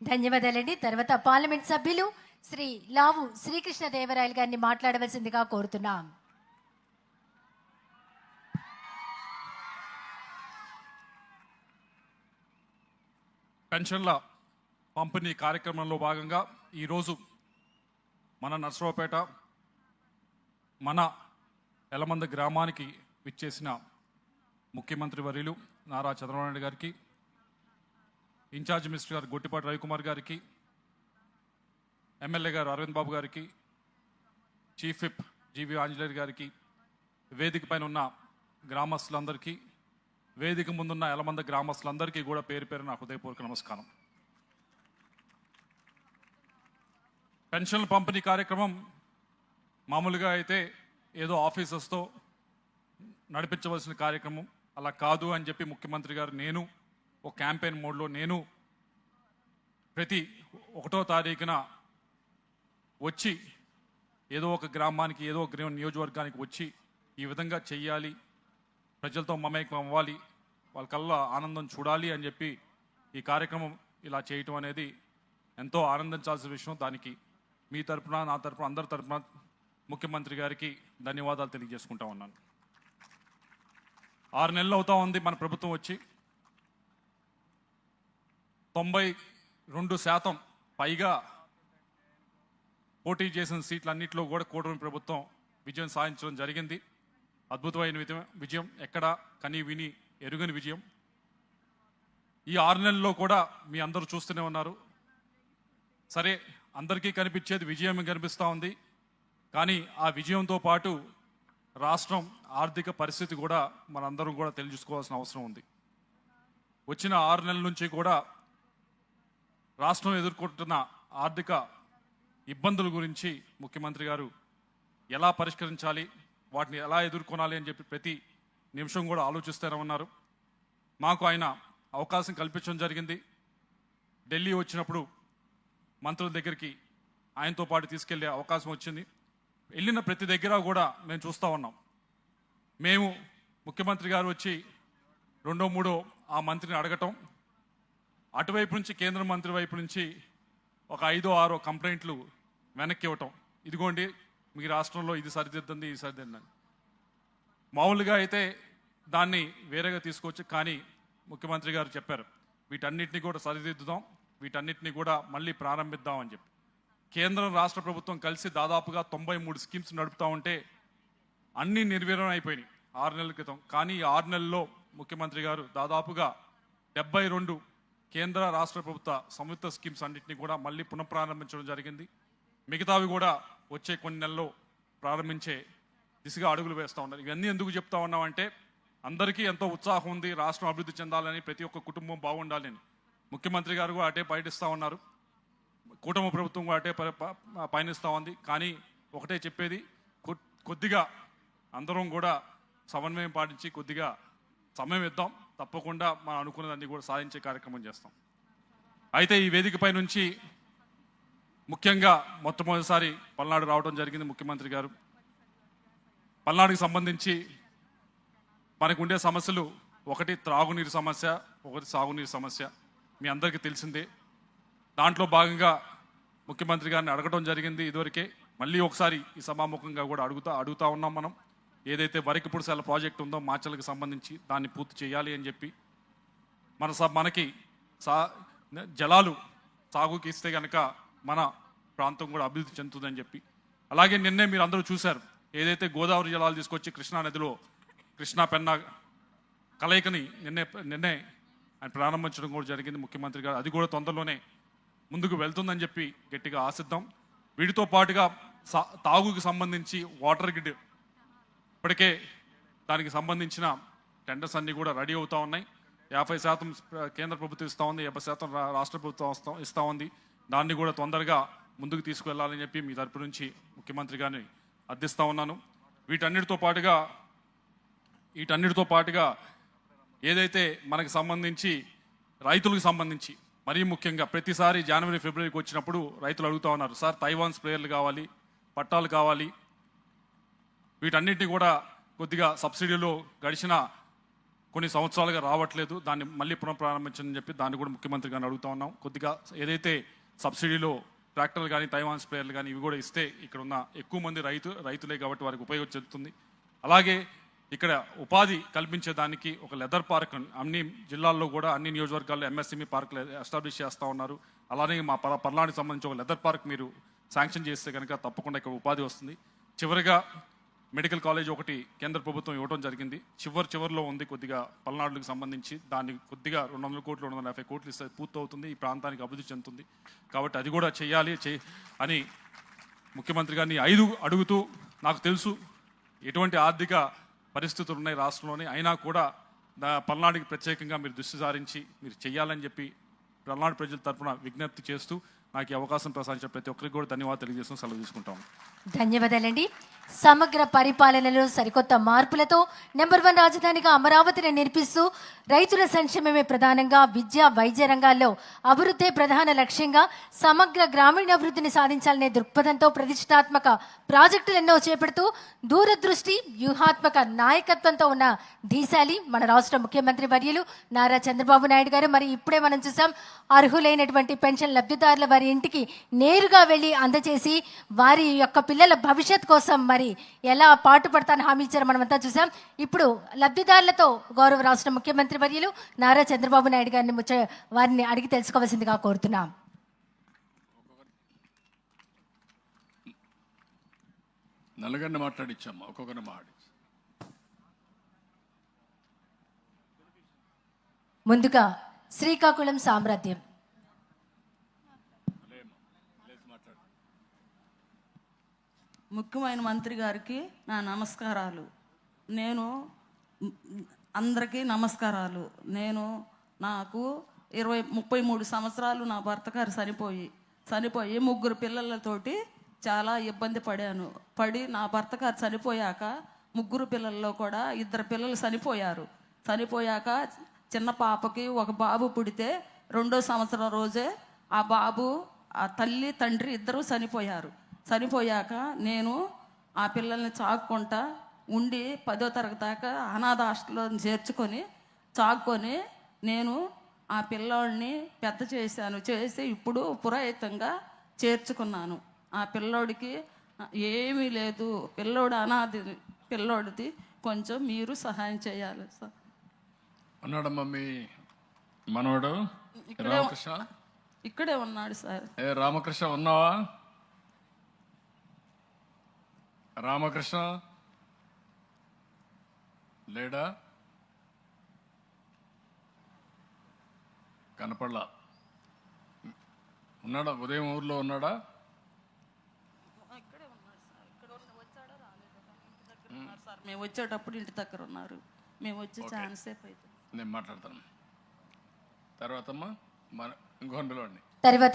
ధన్యవాదాలండి. తర్వాత పార్లమెంట్ సభ్యులు శ్రీ లావు శ్రీకృష్ణ దేవరాయలు గారిని మాట్లాడవలసిందిగా కోరుతున్నాం. పెన్షన్ల పంపిణీ కార్యక్రమంలో భాగంగా ఈరోజు మన నర్సరావుపేట మన ఎలమంద గ్రామానికి విచ్చేసిన ముఖ్యమంత్రి వర్యులు నారా చంద్రబాబు నాయుడు గారికి ఇన్ఛార్జ్ మినిస్టర్ గారు గొట్టిపాటి రవికుమార్ గారికి ఎమ్మెల్యే గారు అరవింద్ బాబు గారికి చీఫ్ విప్ జీవి ఆంజనేయులు గారికి వేదిక పైన ఉన్న గ్రామస్తులందరికీ వేదిక ముందున్న ఎలమంద గ్రామస్తులందరికీ కూడా పేరు పేరు నా హృదయపూర్వక నమస్కారం. పెన్షన్ల పంపిణీ కార్యక్రమం మామూలుగా అయితే ఏదో ఆఫీసర్స్తో నడిపించవలసిన కార్యక్రమం అలా కాదు అని చెప్పి ముఖ్యమంత్రి గారు నేను ఒక క్యాంపెయిన్ మోడ్లో నేను ప్రతి ఒకటో తారీఖున వచ్చి ఏదో ఒక గ్రామానికి ఏదో ఒక గ్రామ నియోజకవర్గానికి వచ్చి ఈ విధంగా చెయ్యాలి. ప్రజలతో మమేకం అవ్వాలి. వాళ్ళకల్లా ఆనందం చూడాలి అని చెప్పి ఈ కార్యక్రమం ఇలా చేయటం అనేది ఎంతో ఆనందించాల్సిన విషయం దానికి. మీ తరపున నా తరపున అందరి తరపున ముఖ్యమంత్రి గారికి ధన్యవాదాలు తెలియజేసుకుంటా ఉన్నాను. ఆరు నెలలు అవుతా ఉంది మన ప్రభుత్వం వచ్చి. తొంభై రెండు శాతం పైగా పోటీ చేసిన సీట్లన్నింటిలో కూడా కూటమి ప్రభుత్వం విజయం సాధించడం జరిగింది. అద్భుతమైన విజయం విజయం ఎక్కడ కని విని ఎరుగని విజయం. ఈ ఆరు నెలల్లో కూడా మీ అందరూ చూస్తూనే ఉన్నారు. సరే అందరికీ కనిపించేది విజయం కనిపిస్తూ ఉంది. కానీ ఆ విజయంతో పాటు రాష్ట్రం ఆర్థిక పరిస్థితి కూడా మనందరం కూడా తెలుసుకోవాల్సిన అవసరం ఉంది. వచ్చిన ఆరు నెలల నుంచి కూడా రాష్ట్రం ఎదుర్కొంటున్న ఆర్థిక ఇబ్బందుల గురించి ముఖ్యమంత్రి గారు ఎలా పరిష్కరించాలి? వాటిని ఎలా ఎదుర్కొనాలి అని చెప్పి ప్రతి నిమిషం కూడా ఆలోచిస్తూనే ఉన్నారు. మాకు ఆయన అవకాశం కల్పించడం జరిగింది. ఢిల్లీ వచ్చినప్పుడు మంత్రుల దగ్గరికి ఆయనతో పాటు తీసుకెళ్ళే అవకాశం వచ్చింది. వెళ్ళిన ప్రతి దగ్గర కూడా మేము చూస్తూ ఉన్నాం. మేము ముఖ్యమంత్రి గారు వచ్చి రెండో మూడో ఆ మంత్రిని అడగటం అటువైపు నుంచి కేంద్ర మంత్రి వైపు నుంచి ఒక ఐదో ఆరో కంప్లైంట్లు వెనక్కి ఇవ్వటం. ఇదిగోండి మీ రాష్ట్రంలో ఇది సరిదిద్దండి ఇది సరిదిద్దండి మామూలుగా అయితే దాన్ని వేరేగా తీసుకోవచ్చు కానీ ముఖ్యమంత్రి గారు చెప్పారు వీటన్నిటిని కూడా సరిదిద్దుదాం వీటన్నిటిని కూడా మళ్ళీ ప్రారంభిద్దాం అని చెప్పి. కేంద్రం రాష్ట్ర ప్రభుత్వం కలిసి దాదాపుగా తొంభై మూడు స్కీమ్స్ నడుపుతా ఉంటే అన్నీ నిర్వీర్యం అయిపోయినాయి ఆరు నెలల క్రితం. కానీ ఆరు నెలల్లో ముఖ్యమంత్రి గారు దాదాపుగా డెబ్బై రెండు కేంద్ర రాష్ట్ర ప్రభుత్వ సంయుక్త స్కీమ్స్ అన్నింటినీ కూడా మళ్ళీ పునఃప్రారంభించడం జరిగింది. మిగతావి కూడా వచ్చే కొన్ని నెలల్లో ప్రారంభించే దిశగా అడుగులు వేస్తూ ఉన్నారు. ఇవన్నీ ఎందుకు చెప్తా ఉన్నామంటే అందరికీ ఎంతో ఉత్సాహం ఉంది రాష్ట్రం అభివృద్ధి చెందాలని ప్రతి ఒక్క కుటుంబం బాగుండాలని. ముఖ్యమంత్రి గారు కూడా అటే పర్యటిస్తూ ఉన్నారు. కూటమి ప్రభుత్వం కూడా అటే ప- పయనిస్తూ ఉంది. కానీ ఒకటే చెప్పేది కొద్దిగా అందరం కూడా సమన్వయం పాటించి కొద్దిగా సమయం ఇద్దాం. తప్పకుండా మనం అనుకున్నదాన్ని కూడా సాధించే కార్యక్రమం చేస్తాం. అయితే ఈ వేదికపై నుంచి ముఖ్యంగా మొట్టమొదటిసారి పల్నాడు రావడం జరిగింది ముఖ్యమంత్రి గారు. పల్నాడుకి సంబంధించి మనకు ఉండే సమస్యలు ఒకటి త్రాగునీరు సమస్య ఒకటి సాగునీరు సమస్య. మీ అందరికీ తెలిసిందే. దాంట్లో భాగంగా ముఖ్యమంత్రి గారిని అడగడం జరిగింది ఇదివరకే. మళ్ళీ ఒకసారి ఈ సభాముఖంగా కూడా అడుగుతా అడుగుతా ఉన్నాం మనం. ఏదైతే వరికి పుడిసాల ప్రాజెక్ట్ ఉందో మాచలకు సంబంధించి దాన్ని పూర్తి చేయాలి అని చెప్పి మన స మనకి సా జలాలు సాగుకి ఇస్తే కనుక మన ప్రాంతం కూడా అభివృద్ధి చెందుతుందని చెప్పి. అలాగే నిన్నే మీరు అందరూ చూశారు. ఏదైతే గోదావరి జలాలు తీసుకొచ్చి కృష్ణా నదిలో కృష్ణా పెన్నా కలయికని నిన్నే నిన్నే ఆయన ప్రారంభించడం కూడా జరిగింది ముఖ్యమంత్రి గారు. అది కూడా తొందరలోనే ముందుకు వెళ్తుందని చెప్పి గట్టిగా ఆశిద్దాం. వీటితో పాటుగా సా- తాగుకి సంబంధించి వాటర్ గ్రిడ్ ఇప్పటికే దానికి సంబంధించిన టెండర్స్ అన్నీ కూడా రెడీ అవుతూ ఉన్నాయి. యాభై శాతం కేంద్ర ప్రభుత్వం ఇస్తూ ఉంది యాభై శాతం రాష్ట్ర ప్రభుత్వం ఇస్తూ ఉంది. దాన్ని కూడా తొందరగా ముందుకు తీసుకువెళ్ళాలని చెప్పి మీ తరపు నుంచి ముఖ్యమంత్రి గారిని అర్థిస్తూ ఉన్నాను. వీటన్నిటితో పాటుగా వీటన్నిటితో పాటుగా ఏదైతే మనకు సంబంధించి రైతులకు సంబంధించి మరీ ముఖ్యంగా ప్రతిసారి జనవరి ఫిబ్రవరికి వచ్చినప్పుడు రైతులు అడుగుతా ఉన్నారు సార్ తైవాన్ స్ప్రేయర్లు కావాలి పట్టాలు కావాలి వీటన్నిటిని కూడా కొద్దిగా సబ్సిడీలో గడిచిన కొన్ని సంవత్సరాలుగా రావట్లేదు. దాన్ని మళ్ళీ పునఃప్రారంభించని చెప్పి దాన్ని కూడా ముఖ్యమంత్రి గారిని అడుగుతా ఉన్నాం. కొద్దిగా ఏదైతే సబ్సిడీలో ట్రాక్టర్లు కానీ తైవాన్ స్ప్రేయర్లు కానీ ఇవి కూడా ఇస్తే ఇక్కడ ఉన్న ఎక్కువ మంది రైతు రైతులే కాబట్టి వారికి ఉపయోగం చెందుతుంది. అలాగే ఇక్కడ ఉపాధి కల్పించేదానికి ఒక లెదర్ పార్క్ అన్ని జిల్లాల్లో కూడా అన్ని నియోజకవర్గాల్లో ఎంఎస్ఎంఈ పార్కులు ఎస్టాబ్లిష్ చేస్తూ ఉన్నారు. అలానే మా పర పర్లానికి సంబంధించి ఒక లెదర్ పార్క్ మీరు శాంక్షన్ చేస్తే కనుక తప్పకుండా ఇక్కడ ఉపాధి వస్తుంది. చివరిగా మెడికల్ కాలేజ్ ఒకటి కేంద్ర ప్రభుత్వం ఇవ్వడం జరిగింది. చివరి చివరిలో ఉంది కొద్దిగా పల్నాడులకు సంబంధించి. దాన్ని కొద్దిగా రెండు వందల కోట్లు రెండు వందల యాభై కోట్లు ఇస్తే పూర్తవుతుంది. ఈ ప్రాంతానికి అభివృద్ధి చెందుతుంది. కాబట్టి అది కూడా చేయాలి చే- అని ముఖ్యమంత్రి గారిని ఐదు అడుగుతూ నాకు తెలుసు ఎటువంటి ఆర్థిక పరిస్థితులు ఉన్నాయి రాష్ట్రంలోని. అయినా కూడా దా పల్నాడుకి ప్రత్యేకంగా మీరు దృష్టి సారించి మీరు చేయాలని చెప్పి పల్నాడు ప్రజల తరఫున విజ్ఞప్తి చేస్తూ నాకు ఈ అవకాశం ప్రసాదించిన ప్రతి ఒక్కరికి కూడా ధన్యవాదాలు తెలియజేస్తూ సెలవు తీసుకుంటాము. ధన్యవాదాలండి. సమగ్ర పరిపాలనలో సరికొత్త మార్పులతో నెంబర్ వన్ రాజధానిగా అమరావతిని నిర్పిస్తూ రైతుల సంక్షేమమే ప్రధానంగా విద్య వైద్య రంగాల్లో అభివృద్ధి ప్రధాన లక్ష్యంగా సమగ్ర గ్రామీణాభివృద్ధిని సాధించాలనే దృక్పథంతో ప్రతిష్టాత్మక ప్రాజెక్టులు ఎన్నో చేపడుతూ దూరదృష్టి వ్యూహాత్మక నాయకత్వంతో ఉన్న దీశాలి మన రాష్ట్ర ముఖ్యమంత్రి వర్యులు నారా చంద్రబాబు నాయుడు గారు. మరి ఇప్పుడే మనం చూసాం అర్హులైనటువంటి పెన్షన్ లబ్ధిదారుల వారి ఇంటికి నేరుగా వెళ్ళి అందజేసి వారి యొక్క పిల్లల భవిష్యత్ కోసం మరి ఎలా పాటు పడతాను హామీ ఇచ్చారో మనమంతా చూసాం. ఇప్పుడు లబ్ధిదారులతో గౌరవ రాష్ట్ర ముఖ్యమంత్రి వర్యులు నారా చంద్రబాబు నాయుడు గారిని ముచ్చ వారిని అడిగి తెలుసుకోవాల్సిందిగా కోరుతున్నాం. నలుగురిని మాట్లాడిచ్చాము ఒక్కొక్కరిని మాట్లాడి. ముందుగా శ్రీకాకుళం సామ్రాజ్యం. ముఖ్యమైన మంత్రి గారికి నా నమస్కారాలు. నేను అందరికీ నమస్కారాలు. నేను నాకు ఇరవై ముప్పై మూడు సంవత్సరాలు నా భర్త గారు చనిపోయి చనిపోయి ముగ్గురు పిల్లలతోటి చాలా ఇబ్బంది పడాను. పడి నా భర్త గారు చనిపోయాక ముగ్గురు పిల్లల్లో కూడా ఇద్దరు పిల్లలు చనిపోయారు. చనిపోయాక చిన్న పాపకి ఒక బాబు పుడితే రెండో సంవత్సరం రోజే ఆ బాబు ఆ తల్లి తండ్రి ఇద్దరూ చనిపోయారు. చనిపోయాక నేను ఆ పిల్లల్ని చాక్కుంటా ఉండి పదో తరగతి దాకా అనాథ హాస్టల్లో చేర్చుకొని చాక్కొని నేను ఆ పిల్లోడిని పెద్ద చేశాను. చేసి ఇప్పుడు పురాయితంగా చేర్చుకున్నాను. ఆ పిల్లోడికి ఏమీ లేదు. పిల్లోడు అనాథి పిల్లోడిది. కొంచెం మీరు సహాయం చేయాలి సార్. ఉన్నాడమ్మా మీ మనవడు రామకృష్ణ? ఇక్కడే ఉన్నాడు సార్. ఏ రామకృష్ణ ఉన్నావా? రామకృష్ణ లేడా? కనపడలా. ఉన్నాడా? ఉదయం ఊర్లో ఉన్నాడా? ఇక్కడే ఉన్నాడు సార్. ఇక్కడ ఉన్న వచ్చాడో? రాలేదో? కానీ ఇంటి దగ్గర ఉన్నారు సార్. మేము వచ్చేటప్పుడు ఇంటి దగ్గర ఉన్నారు. మేము వచ్చి అవుతుంది నేను మాట్లాడతాను. తర్వాతమ్మా మన ఇంకొండలోని తర్వాత